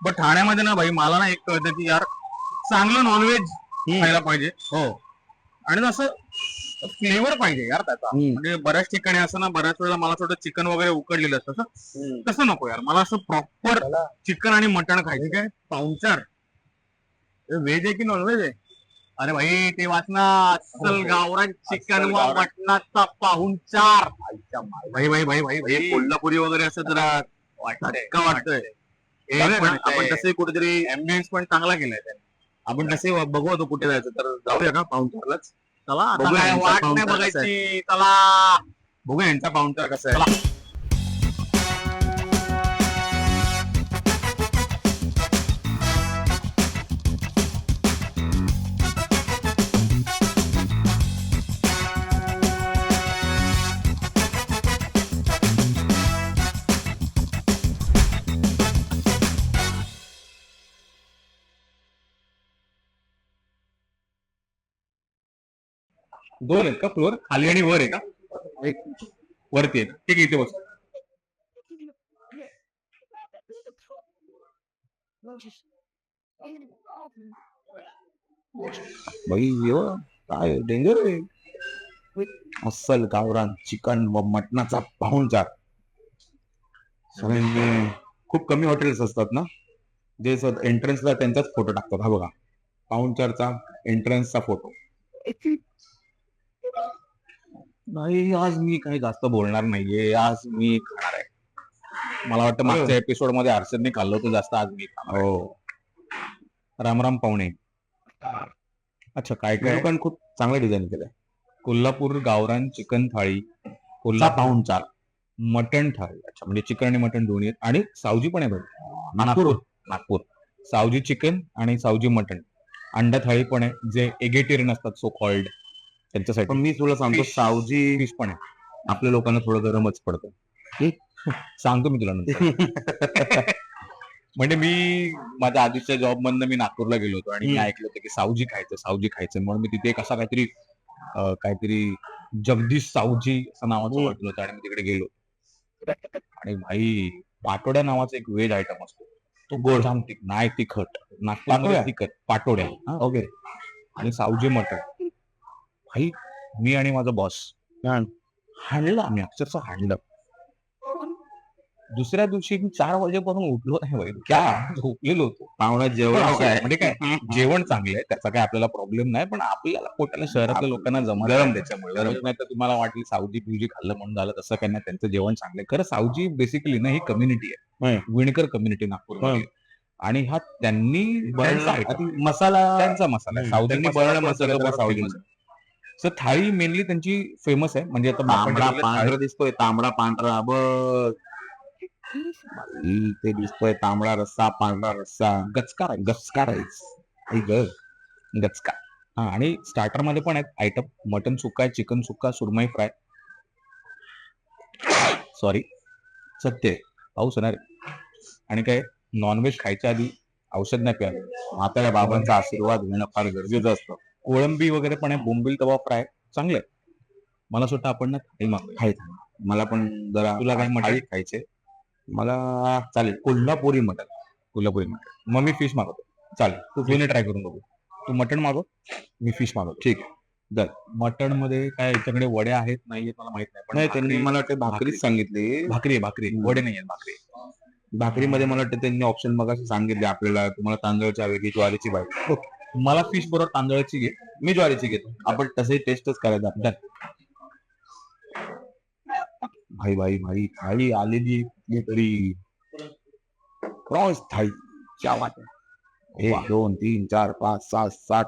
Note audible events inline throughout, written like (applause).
पण ठाण्यामध्ये ना भाई मला ना एक कळतं की यार चांगलं नॉनव्हेज खायला पाहिजे. हो. आणि ना असं फ्लेवर पाहिजे यार त्याचा. म्हणजे बऱ्याच ठिकाणी असं ना बऱ्याच वेळेला मला थोडं चिकन वगैरे उकडलेलं असतं. तसं तसं नको यार. मला असं प्रॉपर चिकन आणि मटण खायचं. काय पाहुणचार व्हेज आहे की नॉनव्हेज आहे? अरे भाई ते वाचना. अस्सल गावरान चिकन. मटणाचा पाहुणचार भाई भाई भाई भाई भाई कोल्हापुरी वगैरे असं जरा का वाटतंय. आपण ते- तसे कुठेतरी अँबियन्स पण चांगला केलाय त्याने. आपण तसे बघू होतो कुठे जायचं तर जाऊया का पाहुणचारलाच चला बघूया यांचा पाहुणचार कसा आहे. दोन आहेत का? फ्लोअर खाली आणि वर आहे का? एक. वरती आहे. ठीक आहे इथे बस. काय डेंजर आहे? अस्सल गावरान चिकन व मटणाचा पाहुणचार. सगळ्यांनी खूप कमी हॉटेल्स असतात ना? जे एंट्रन्सला त्यांचाच फोटो टाकतात. हा बघा. पाहुणचारचा एंट्रन्सचा फोटो नाही आज मी काही जास्त बोलणार नाहीये. आज मी खाणार आहे. मला वाटतं मागच्या एपिसोडमध्ये हर्षदने खाल्लं होतं जास्त आज मी खाणार हो. राम राम पाहुणे अच्छा काय काय? पण खूप चांगलं डिझाईन केलंय. कोल्हापूर गावरान चिकन थाळी कोल्हा पाहुणचार मटण थाळी. अच्छा म्हणजे चिकन आणि मटण दोन्ही आहेत. आणि सावजी पण आहे बघ. नागपूर. नागपूर. सावजी चिकन आणि सावजी मटण. अंडा थाळी पण आहे जे एगेटेरियन असतात सो कॉल्ड त्यांच्यासाठी. पण मी तुला सांगतो. सावजी फिश पण आहे. आपल्या लोकांना थोडं गरमच पडतं. सांगतो मी तुला नंतर. (laughs) म्हणजे मी माझ्या आधीच्या जॉब मधनं मी नागपूरला गेलो होतो आणि मी हम्म. ऐकलं होतं की सावजी खायचं सावजी खायचं. म्हणून मी तिथे एक असा काहीतरी अं, काहीतरी जगदीश सावजी असं नावाचं हम्म. वाटलं होतं आणि मी तिकडे गेलो आणि भाई पाटोड्या नावाचा एक व्हेज आयटम असतो. तो गोड तिख नाही तिखट. नागपूरमध्ये पाटोड्या? तिखट. पाटोड्या. ओके. आणि सावजी मटण. भाई मी आणि माझा बॉस हाणलं. आम्ही अक्षरशः हाणलं. दुसऱ्या दिवशी मी चार वाजेपासून उठलो नाही भाई क्या? झोपलेलो होतो. पाहुणा जेवण (laughs) म्हणजे काय? जेवण चांगलं आहे. त्याचा काय आपल्याला प्रॉब्लेम नाही पण आपल्याला पोटाला शहरातल्या लोकांना जमत गरम त्याच्यामुळे. गरम नाही तर तुम्हाला वाटली सावजी पिवजी खाल्लं म्हणून झालं तसं काय नाही. त्यांचं जेवण चांगलं आहे. खरं सावजी बेसिकली ना ही कम्युनिटी आहे. विणकर कम्युनिटी नागपूर आणि हा त्यांनी. मसाला त्यांचा मसाला आहे. सावजी त्यांनी मसाला सावजी. सर थाळी मेनली त्यांची फेमस आहे. म्हणजे आता तांबडा पांढरा दिसतोय तांबडा पांढरा बघ. इथे दिसतोय तांबडा रस्सा पांढरा रस्सा. गचका राईस गचका राईस आई ग गचका हा आणि स्टार्टरमध्ये पण आहेत. आयटम मटन सुक्का आहे चिकन सुक्का सुरमई फ्राय. सॉरी सत्य आहे. पाऊस येणार आहे. आणि काय नॉनव्हेज खायच्या आधी औषध नाही प्या म्हाताऱ्या बाबांचा आशीर्वाद घेणं फार गरजेचं असतं. कोळंबी वगैरे पण आहे बोंबील तवा फ्राय चांगलं मला सुद्धा आपण ना मागूया खायचं. मला पण जरा तुला काय मटण? खायचे मला चालेल कोल्हापुरी मटण. कोल्हापुरी मटण. मग मी फिश मागवतो. चालेल तू दोन्ही ट्राय करून बघू. तू मटण मागव मी फिश मागवतो. ठीक आहे. मटणमध्ये काय याच्याकडे वड्या आहेत नाही मला माहीत नाही. पण नाही त्यांनी भाकरी- मला वाटतं भाकरी. भाकरीच सांगितली. भाकरी आहे भाकरी. वडे नाही आहेत. भाकरी भाकरीमध्ये मला वाटतं त्यांनी ऑप्शन मग सांगितले आपल्याला. तुम्हाला तांदळाची हवी की ज्वारीची पाहिजे मला फिश बरोबर तांदळाची घे. मी ज्वारीची घेतो. आपण तसे टेस्टच करायचं. आपल्या भाई भाई भाई थाळी आलेली तरी प्रॉन्स थाळी क्या बात आहे एक दोन तीन चार पाच सहा सात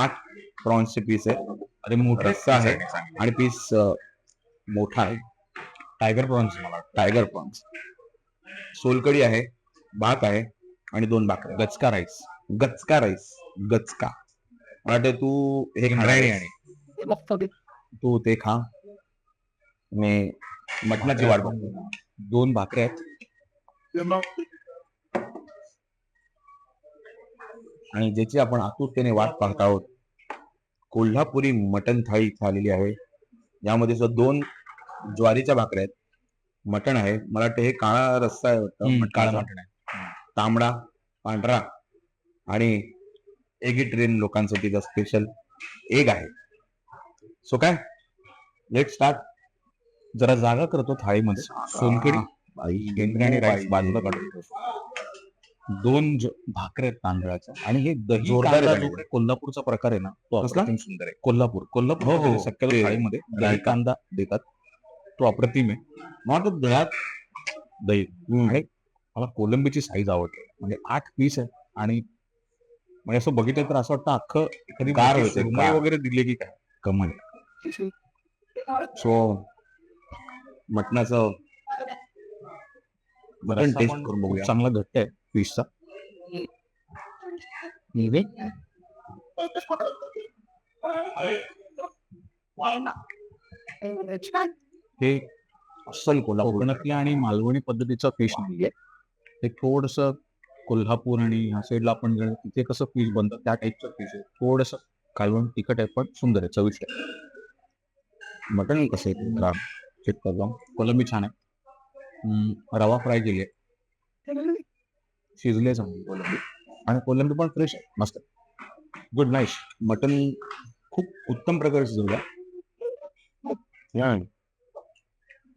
आठ प्रॉन्सचे पीस आहे अरे मोठा आहे. आणि पीस मोठा आहे. Tiger prawns. टायगर प्रॉन्स सोलकडी आहे भात आहे आणि दोन भाकऱ्या. गचका राईस गचका राईस गचका. वाटतं तू हे खाणार. आणि तू ते. खा. मी मटणाची वाट बघतो. दोन भाकऱ्या आहेत. आणि ज्याची आपण आतुरतेने वाट पाहत आहोत कोल्हापुरी मटण थाळी इथे आलेली आहे. यामध्ये सुद्धा दोन ज्वारीच्या भाकऱ्या आहेत. मटण आहे. मला वाटतं हे काळा रस्सा आहे वाटतं. हम्म. काळं मटण आहे. तांबडा पांढरा आणि एगिट्रेन लोकांसाठीचा स्पेशल एग आहे. सो काय? लेट स्टार्ट जरा जागा करतो थाळीमध्ये. सोनकडी आणि राईस बाजूला काढून दोन भाकऱ्या आहेत तांदळाच्या. आणि हे दही जोरदार कोल्हापूरचा प्रकार आहे ना तो सुंदर आहे. कोल्हापूर. कोल्हापूर हो, हो. शक्यतो थाळीमध्ये दही कांदा देतात. तो अप्रतिम आहे. मला तर दह्यात दही. मला कोलंबीची साईज आवडते. म्हणजे आठ पीस आहे आणि म्हणजे असं बघितलं तर असं वाटतं अख्खं एखादी कार मोठी होते, सुरमई कार. वगैरे दिली की काय? कमाल. सो मटणाचं मटण रस्सा टेस्ट पण करून खूप बघूया. चांगला घट्ट आहे फिशचा हे अस्सल कोल्हापूर. आणि मालवणी पद्धतीचं फिश नाहीये. ते थोडस कोल्हापूर आणि ह्या साईडला आपण जे- तिथे कसं फिश बनतं त्या टाईपचं फिश आहे थोडस कालवण तिखट आहे पण सुंदर आहे चविष्ट आहे. मटण कसं आहे? जरा चेक करतो कोलंबी छान आहे. रवा फ्राय केली आहे शिजले चांगली कोलंबी. आणि कोलंबी पण फ्रेश आहे मस्त गुड नाईस मटण खूप उत्तम प्रकारे शिजवलं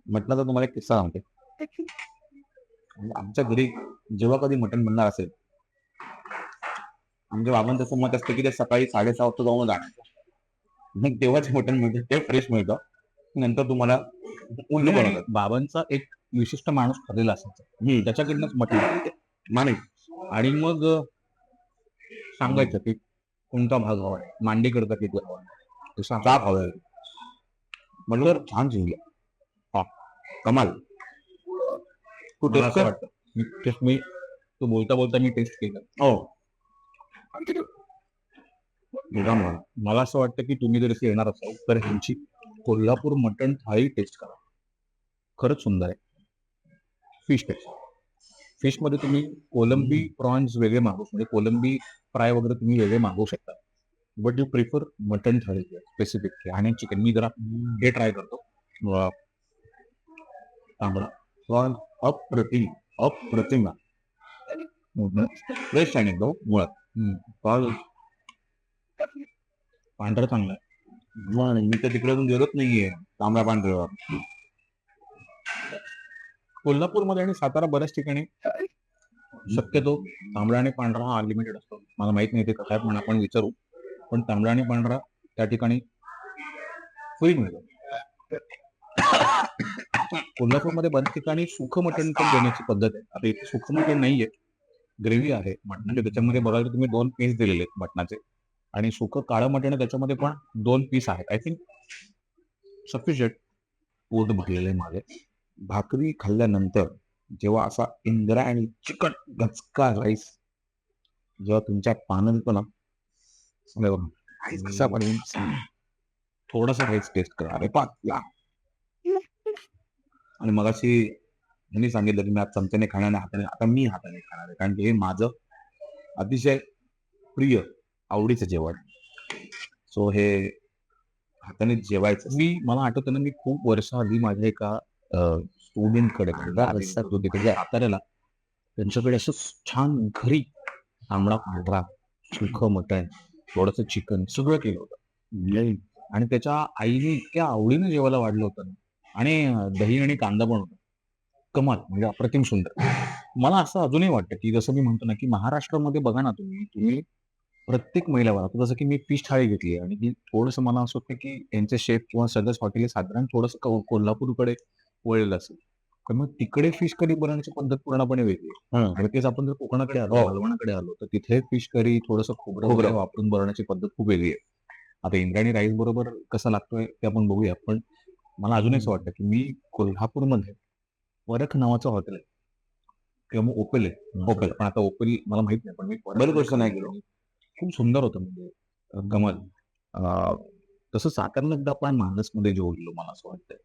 मटणाचा तुम्हाला एक किस्सा सांगते. आमच्या घरी जेव्हा कधी मटण बनणार असेल आमच्या बाबांचं असं मत असतं की ते सकाळी साडेसहा वाजता जाऊन जाणार. मग तेव्हाच मटण मिळतं ते फ्रेश मिळतं. नंतर तुम्हाला उल्लू बनवतात. बाबांचा एक विशिष्ट माणूस ठरलेला असायचा. त्याच्याकडनंच म्हटलं माने. आणि मग सांगायचं की कोणता भाग हवा आहे? मांडी करता किती हवा आहे. चाप हवं म्हणलं तर छान शिजलं. हा. कमाल. मला टेस्ट असं वाटतं. मी तू बोलता बोलता मी टेस्ट केलं. हो. मला. असं वाटतं की तुम्ही जर इथे येणार असाल तर ह्यांची कोल्हापूर मटण थाळी टेस्ट करा. खरंच सुंदर आहे. फिश टेस्ट फिशमध्ये तुम्ही कोलंबी प्रॉन्स वेगळे मागू म्हणजे कोलंबी फ्राय वगैरे तुम्ही वेगळे मागवू शकता. But you prefer mutton thali specific आणि चिकन मी जरा हे ट्राय करतो. अं, तांबडा अप्रतिम अप्रतिम. फ्रेश आहे एकदम मुळात. हम्म. पांढरा चांगला आहे. मी तर तिकडे अजून गेलोच नाहीये तांबडा पांढऱ्यावर. कोल्हापूरमध्ये आणि सातारा बऱ्याच ठिकाणी शक्यतो तांबडा आणि पांढरा हा अनलिमिटेड असतो. मला माहीत नाही ते कसं आहे पण आपण विचारू. पण तांबडा आणि पांढरा त्या ठिकाणी फ्री मिळतो. कोल्हापूरमध्ये बऱ्याच ठिकाणी सुख मटण पण देण्याची पद्धत आहे. आता इथे सुख मटण नाहीये ग्रेव्ही आहे. मटणाचे त्याच्यामध्ये बघायला तुम्ही दोन पीस दिलेले आहेत मटणाचे. आणि सुख काळं मटण आहे त्याच्यामध्ये पण दोन पीस आहेत. आय थिंक सफिशियंट पोट भरलेलं आहे माझे. भाकरी खाल्ल्यानंतर जेव्हा असा इंद्रा आणि चिकन गचका राईस जेव्हा तुमच्या पानं येतो ना पण थोडासा राईस टेस्ट करा. अरे लाख आणि मग अशी यांनी सांगितलं की मी आज चमच्याने खाणार नाही हाताने आता मी हाताने खाणार आहे. कारण की हे माझं अतिशय प्रिय आवडीचं जेवण. सो हे हाताने जेवायचं मी मला आठवतं ना मी खूप वर्षाआधी माझ्या एका स्टुडंटकडे साताऱ्याला त्यांच्याकडे असं छान घरी तांबडा पांढरा सुख मटण थोडस चिकन सगळं केलं होतं. आणि त्याच्या आईने इतक्या आवडीने जेवायला वाढलं होतं. ना आणि दही आणि कांदा पण होता कमाल म्हणजे अप्रतिम सुंदर मला असं अजूनही वाटतं की जसं मी म्हणतो ना की महाराष्ट्रामध्ये बघा ना तुम्ही तुम्ही प्रत्येक महिलावर आता जसं की मी फिश थाळी घेतली आणि की थोडंसं मला असं वाटतं की यांचे शेफ किंवा सदस्य हॉटेल हे साधारण थोडंसं कोल्हापूरकडे वळलेलं असेल तर मग तिकडे फिश करी बनवण्याची पद्धत पूर्णपणे वेगळी. हं. तेच आपण जर कोकणाकडे आलो हो. मालवणाकडे आलो तर तिथे फिश करी थोडंसं खोबरं. वगैरे वापरून बनवण्याची पद्धत खूप वेगळी आहे आता इंद्रायणी राईस बरोबर कसं लागतोय ते आपण बघूया पण मला अजून असं वाटतं की मी कोल्हापूरमध्ये परख नावाचं हॉटेल आहे. किंवा मग ओपेल आहे. ओपेल पण आता ओपेल मला माहीत नाही पण मी बरेच वर्ष नाही गेलो. खूप सुंदर होतं म्हणजे अं, तसं सातारला एकदा आपण मानसमध्ये जोडलो मला असं वाटतं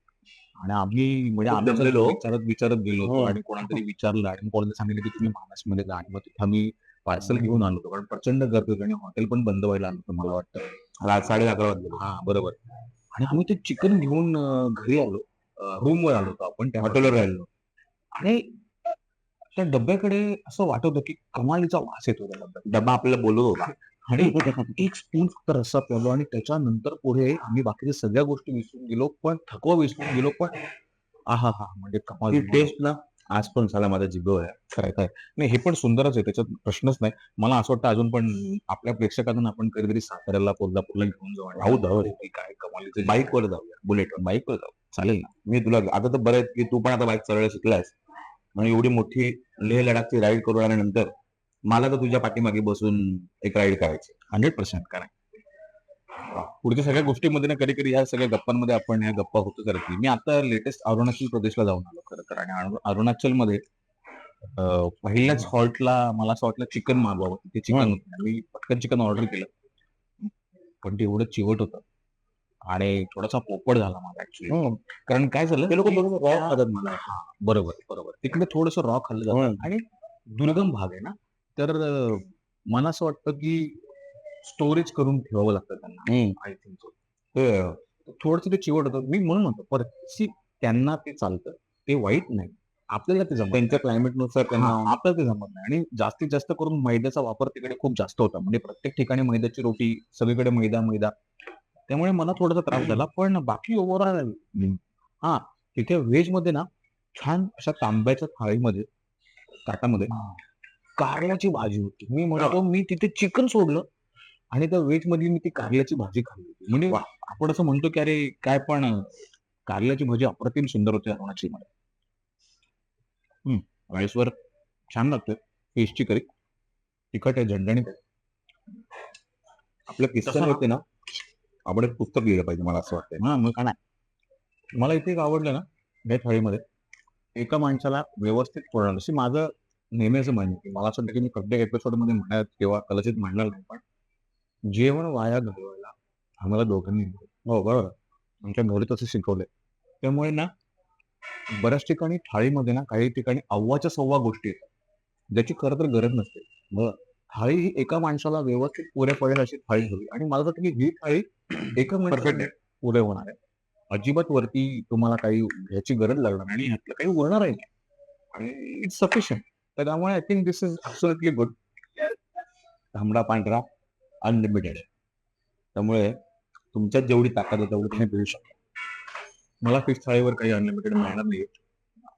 आणि आम्ही म्हणजे आम्ही. विचारत विचारत गेलो होतो हो. आणि कोणातरी विचारलं आणि कोणाला सांगितलं की तुम्ही मानसमध्ये जा. आणि मग तिथं आम्ही पार्सल घेऊन आलो होतो. कारण प्रचंड गर्दी होती आणि हॉटेल पण बंद व्हायला आलं होतं मला वाटतं. साडे अकरा वाजले हा बरोबर. आणि आम्ही ते चिकन घेऊन घरी आलो रूम वर आलो होतो आपण त्या हॉटेलवर राहिलो. आणि त्या डब्याकडे असं वाटत होतं की कमालीचा वास येतो त्या डब्यात. डबा आपल्याला बोलत होता. आणि एक स्पून फक्त रस्सा प्यालो आणि त्याच्यानंतर पुढे आम्ही बाकीच्या सगळ्या गोष्टी विसरून गेलो पण थकवा विसरून गेलो पण आहा हा म्हणजे कमाल. टेस्ट ना आज पण झाला माझ्या जिभेवर आहे. खरंय काय? नाही हे पण सुंदरच आहे त्याच्यात प्रश्नच नाही. मला असं वाटतं अजून पण आपल्या प्रेक्षकांना आपण कधीतरी साताऱ्याला कोल्हापूरला घेऊन जाऊ आणि जाऊ जाऊ ते काय कमालीचं बाईकवर जाऊया बुलेटवर बाईकवर जाऊ. चालेल ना? मी तुला आता तर बरं की तू पण आता बाईक चालवायला शिकलायस. आणि एवढी मोठी लेह लडाखची राईड करून आल्यानंतर मला तर तुझ्या पाठीमागे बसून एक राईड करायची हंड्रेड पर्सेंट काय पुढच्या सगळ्या गोष्टीमध्ये ना कधी कधी या सगळ्या गप्पांमध्ये आपण ह्या गप्पा होतो करत मी आता लेटेस्ट अरुणाचल प्रदेशला जाऊन आलो खरं तर. आणि अरु- अरुणाचलमध्ये पहिल्याच हॉल्टला मला असं वाटलं चिकन मागवावं. ते चिकन होतं. मी पटकन चिकन ऑर्डर केलं. पण ते एवढं चिवट होतं. आणि थोडासा पोपट झाला माझा ऍक्च्युली कारण काय झालं? ते लोक raw खातात मला हा, बरोबर बरोबर. तिकडे थोडस रॉ खाल्लं जातं. आणि दुर्गम भाग आहे ना. तर मला असं वाटतं की स्टोरेज करून ठेवावं लागतं त्यांना. आय थिंक ते थोडस ते चिवट होतं. मी म्हणून म्हणतो परत सी त्यांना ते चालतं. ते वाईट नाही. आपल्याला ते जमत त्यांच्या क्लायमेटनुसार त्यांना त्यांना आपल्याला ते जमत नाही. आणि जास्तीत जास्त करून मैद्याचा वापर तिकडे खूप जास्त होता. म्हणजे प्रत्येक ठिकाणी मैद्याची रोटी सगळीकडे मैदा मैदा. त्यामुळे मला थोडासा त्रास झाला. पण बाकी ओव्हरऑल हा तिथे व्हेजमध्ये ना छान अशा तांब्याच्या थाळीमध्ये ताटामध्ये कारल्याची भाजी होती. मी म्हणतो मी तिथे चिकन सोडलं. आणि त्या व्हेजमध्ये मी ती कारल्याची भाजी खाल्ली. होती म्हणजे आपण असं म्हणतो की अरे काय पण कारल्याची भाजी अप्रतिम सुंदर होती मध्ये. हम्म राईसवर छान लागते फिशची करी. तिखट आहे झणझणीत आहे. आपल्या किस्सावरती ना. आपण एक पुस्तक लिहिलं पाहिजे मला असं वाटतंय. का नाही? मला इथे एक आवडलं ना या थाळीमध्ये. एका माणसाला व्यवस्थित पुरवलं जशी माझं नेहमी असं म्हणणं की मला असं वाटतं की मी प्रत्येक एपिसोडमध्ये म्हणत किंवा कदाचित म्हणणार नाही पण जेवण वाया घालवायला आम्हाला दोघांनी. हो बरोबर. आमच्या घरी तसं शिकवलंय. त्यामुळे ना बऱ्याच ठिकाणी थाळीमध्ये ना काही ठिकाणी अव्वाच्या सव्वा गोष्टी येतात. ज्याची खरं तर गरज नसते. मग थाळी ही एका माणसाला व्यवस्थित पुरे पडेल अशी थाळी हवी. आणि मला वाटतं की ही थाळी एका आहे. पुरे होणार आहे. अजिबात वरती तुम्हाला काही ह्याची गरज लागणार नाही. आणि ह्यातलं काही उरणारही नाही आणि इट्स सफिशियंट तर त्यामुळे I think this is good तांबडा पांढरा. अनलिमिटेड त्यामुळे तुमच्यात जेवढी ताकद आहे तेवढी तुम्ही पिऊ शकता. मला फिश थाळीवर काही अनलिमिटेड मिळणार नाही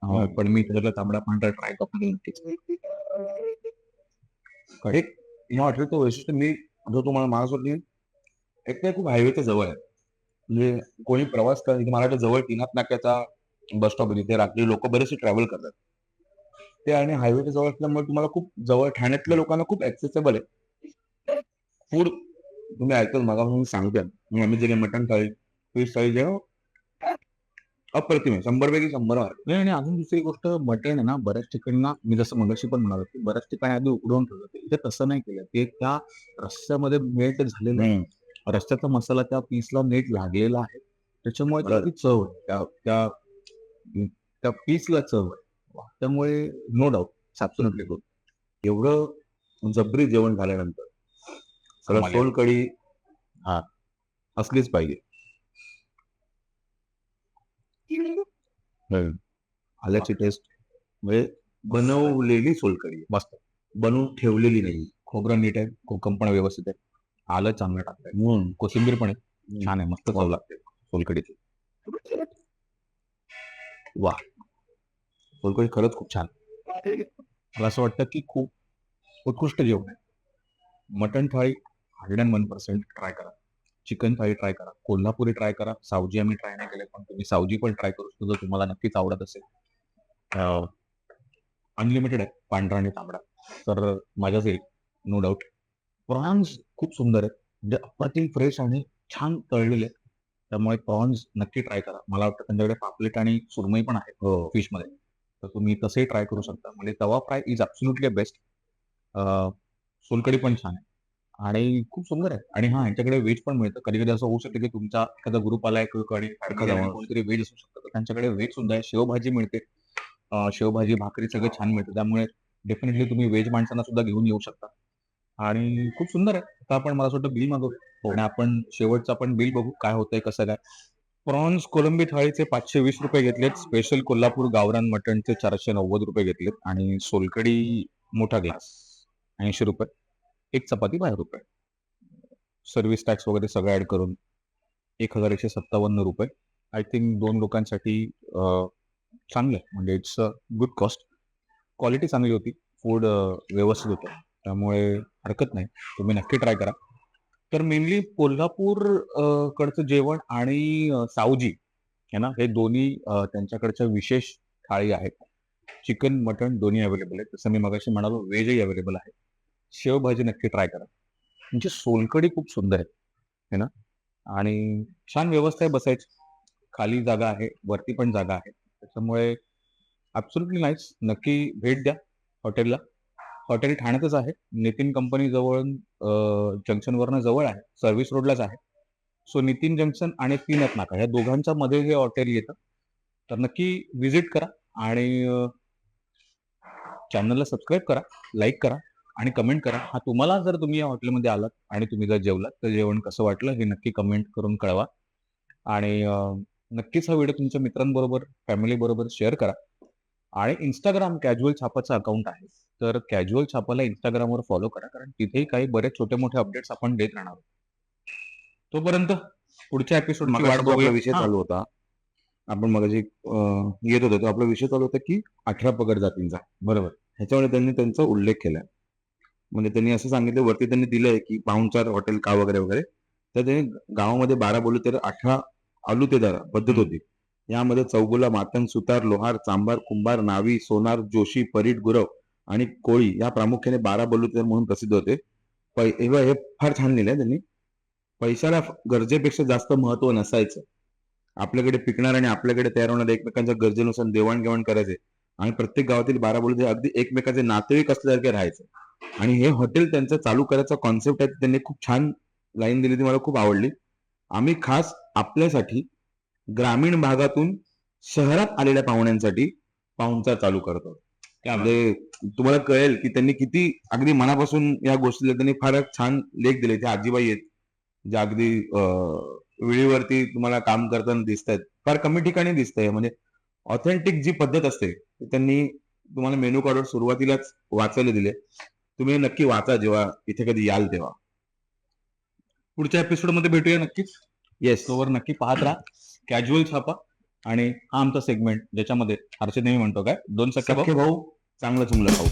हो. पण मी त्याच्यातला तांबडा पांढरा ट्राय करतो एक या हॉटेलचं वैशिष्ट्य मी जो तुम्हाला महाराष्ट्रातली एक तर खूप हायवेच्या जवळ आहे. म्हणजे कोणी प्रवास कर इथे मराठा जवळ तीनाथ नाक्याचा बस स्टॉप आहे. तिथे रात्री लोक बरेचसे ट्रॅव्हल करतात. ते आणि हायवेच्या जवळ असल्यामुळे तुम्हाला खूप जवळ ठाण्यातल्या लोकांना खूप ऍक्सेसेबल आहे. फूड तुम्ही ऐकल मग मी सांगते मग आम्ही जे काही मटण थाळी फिश थाळी जे अप्रतिम आहे. शंभर पैकी शंभर नाही आणि अजून दुसरी गोष्ट मटण आहे ना बऱ्याच ठिकाणी ना मी जसं मगाशी पण म्हणालो की बऱ्याच ठिकाणी आधी उडवून ठेवलं ते इथे तसं नाही केलं. ते त्या रस्स्यामध्ये मेल्ट झालेलं आहे. रस्त्याचा मसाला त्या पीसला नीट लागलेला आहे. त्याच्यामुळे. त्याची चव आहे. त्या त्या पीसला चव आहे. त्यामुळे नो डाऊट गुड एवढं जबरी जेवण झाल्यानंतर. सगळं सोलकडी हा. असलीच पाहिजे. आल्याची टेस्ट म्हणजे बनवलेली सोलकडी मस्त. बनवून ठेवलेली नाही. खोबरं नीट आहे. कोकम पण व्यवस्थित आहे. आलं चांगलं टाकलंय कोथिंबीर पण आहे. छान आहे. मस्त चव लागते. सोलकडीची वा सोलकडी खरंच खूप छान. मला असं वाटतं की खूप उत्कृष्ट जेवण आहे. मटन थाळी hundred and one percent try करा. चिकन थाळी ट्राय करा. कोल्हापुरी ट्राय करा. सावजी आम्ही ट्राय नाही केले पण तुम्ही सावजी पण ट्राय करू शकतो जर तुम्हाला नक्कीच आवडत असेल. अनलिमिटेड आहे पांढरा आणि तांबडा. तर माझ्याच एक नो डाऊट प्रॉन्स खूप सुंदर आहेत. म्हणजे अप्रतिम फ्रेश आणि छान तळलेले आहेत. त्यामुळे प्रॉन्स नक्की ट्राय करा. मला वाटतं त्यांच्याकडे पापलेट आणि सुरमई पण आहे फिशमध्ये फिशमध्ये. तर तुम्ही तसेही ट्राय करू शकता. म्हणजे tawa fry is absolutely best solkadhi पण छान आहे. आणि खूप सुंदर आहे. आणि हा यांच्याकडे व्हेज पण मिळतं. कधी कधी असं होऊ शकतं की तुमचा एखादा ग्रुप आलाय कोणतरी व्हेज असू शकतं. त्यांच्याकडे व्हेज सुद्धा आहे. शेवभाजी मिळते. शेवभाजी भाकरी सगळं छान मिळतं. त्यामुळे डेफिनेटली तुम्ही व्हेज माणसांना सुद्धा घेऊन येऊ शकता. आणि खूप सुंदर आहे. आता आपण मला असं वाटतं बिल मागवू. आणि आपण शेवटचं आपण बिल बघू. काय होतंय कसं काय. प्रॉन्स कोलंबी थाळीचे पाचशे वीस रुपये घेतलेत. स्पेशल कोल्हापूर गावरान मटणचे चारशे नव्वद रुपये घेतलेत. आणि सोलकडी मोठा ग्लास ऐंशी रुपये. एक चपाती बारा रुपये. सर्व्हिस टॅक्स वगैरे सगळं ऍड करून एक हजार एकशे सत्तावन्न रुपये. आय थिंक दोन लोकांसाठी चांगलं आहे. म्हणजे it's a good cost quality चांगली होती. फूड व्यवस्थित होतं. त्यामुळे हरकत नाही. तुम्ही नक्की ट्राय करा. तर मेनली कोल्हापूर कडचं जेवण आणि सावजी है ना हे दोन्ही त्यांच्याकडच्या विशेष थाळी आहेत. चिकन मटन दोन्ही अवेलेबल आहेत. जसं मी मगाशी म्हणालो व्हेजही अवेलेबल आहे. शेवभाजी नक्की ट्राय करा. म्हणजे सोलकडी खूप सुंदर आहे है ना? आणि छान व्यवस्था आहे बसायची. खाली जागा आहे वरती पण जागा आहे. त्याच्यामुळे ॲब्सोल्युटली नाईस नक्की भेट द्या हॉटेलला. हॉटेल ठाण्यातच आहे. नितीन कंपनी जवळ जंक्शनवरनं जवळ आहे. सर्व्हिस रोडलाच आहे. सो नितीन जंक्शन आणि पिनत नाका ह्या दोघांच्या मध्ये हे हॉटेल येतं तर नक्की व्हिजिट करा आणि चॅनलला सबस्क्राईब करा लाईक करा आणि कमेंट करा. हा तुम्हाला जर तुम्ही या हॉटेलमध्ये आलात आणि तुम्ही जर जेवलात तर जेवण कसं वाटलं हे नक्की कमेंट करून कळवा. आणि नक्कीच हा व्हिडिओ तुमच्या मित्रांबरोबर फॅमिली बरोबर शेअर करा. आणि इंस्टाग्राम कॅज्युअल छापाचं अकाउंट आहे. तर कॅज्युअल छापाला इंस्टाग्रामवर फॉलो करा. कारण तिथेही काही बरेच छोटे मोठे अपडेट्स आपण देत राहणार आहोत. तोपर्यंत पुढच्या एपिसोड जो आपला विषय चालू होता. आपण मगाशी अं, येत होतो. तो आपला विषय चालू होता की अठरा पगड जातींचा. बरोबर. ह्याच्यामध्ये त्यांनी त्यांचा उल्लेख केलाय म्हणजे त्यांनी असं सांगितलं वरती त्यांनी दिलंय की पाहुणचार हॉटेल का वगैरे वगैरे. तर त्यांनी गावामध्ये बारा बोलू तर अठरा आलुतेदार पद्धत होती. यामध्ये चौगुला मातंग सुतार लोहार चांबार कुंभार नावी सोनार जोशी परीट गुरव आणि कोळी या प्रामुख्याने बारा बलुतेदार म्हणून प्रसिद्ध होते. पै हे फार छान लिहिलंय त्यांनी. पैशाला गरजेपेक्षा जास्त महत्त्व नसायचं. आपल्याकडे पिकणार आणि आपल्याकडे तयार होणाऱ्या एकमेकांच्या गरजेनुसार देवाणघेवाण करायचे. आणि प्रत्येक गावातील बारा बोलू अगदी एकमेकाचे नातेवाईक असल्यासारखे राहायचे. आणि हे हॉटेल त्यांचं चालू करायचा कॉन्सेप्ट आहे त्यांनी खूप छान लाईन दिली ती मला खूप आवडली. आम्ही खास आपल्यासाठी ग्रामीण भागातून शहरात आलेल्या पाहुण्यांसाठी पाहुणचार चालू करतो म्हणजे तुम्हाला कळेल की त्यांनी किती अगदी मनापासून या गोष्टीला त्यांनी फार छान लेख दिले. ते आजीबाई आहेत ज्या अगदी वेळेवरती तुम्हाला काम करताना दिसत आहेत फार कमी ठिकाणी दिसतंय. म्हणजे ऑथेंटिक जी पद्धत असते त्यांनी तुम्हाला मेनू कार्डवर सुरुवातीलाच वाचायला दिले. तुम्ही नक्की वाचा जेव्हा इथे कधी याल तेव्हा. पुढच्या एपिसोडमध्ये भेटूया नक्कीच. येस तोवर नक्की पाहत राहा. कॅज्युअल छापा. आणि हा आमचा सेगमेंट ज्याच्यामध्ये हर्षद नेहमी म्हणतो काय? दोन सख्खे भाऊ. चांगलं चुंगलं खाऊ